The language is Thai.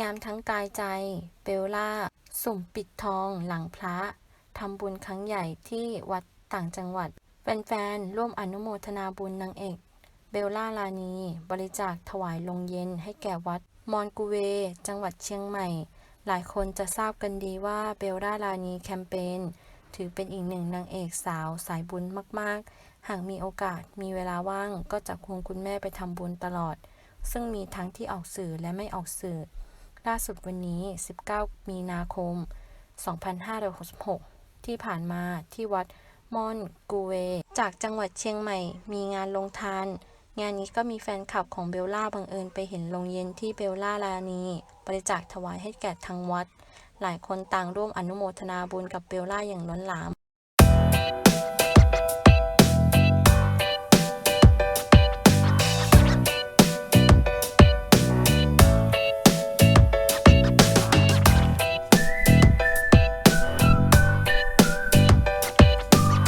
งามทั้งกายใจ เบลล่า สุ่มปิดทองหลังพระทำบุญครั้งใหญ่ที่วัดต่างจังหวัด แฟนๆ ร่วมอนุโมทนาบุญนางเอก เบลล่าลานี บริจาคถวายโรงเย็นให้แก่วัด มอนกูเว จังหวัดเชียงใหม่ หลายคนจะทราบกันดีว่าเบลล่าลานีแคมเปญถือเป็นอีกหนึ่งนางเอกสาวสายบุญมากๆ หากมีโอกาสมีเวลาว่างก็จะควงคุณแม่ไปทำบุญตลอด ซึ่งมีทั้งที่ออกสื่อและไม่ออกสื่อ ล่าสุดวันนี้ 19 มีนาคม 2566 ที่ผ่านมาที่วัดม่อนกูเว จากจังหวัดเชียงใหม่ มีงานลงทาน งานนี้ก็มีแฟนคลับของเบลล่าบังเอิญไปเห็นโรงเย็นที่เบลล่าลานี บริจาคถวายให้แก่ทางวัด หลายคนต่างร่วมอนุโมทนาบุญกับเบลล่าอย่างล้นหลาม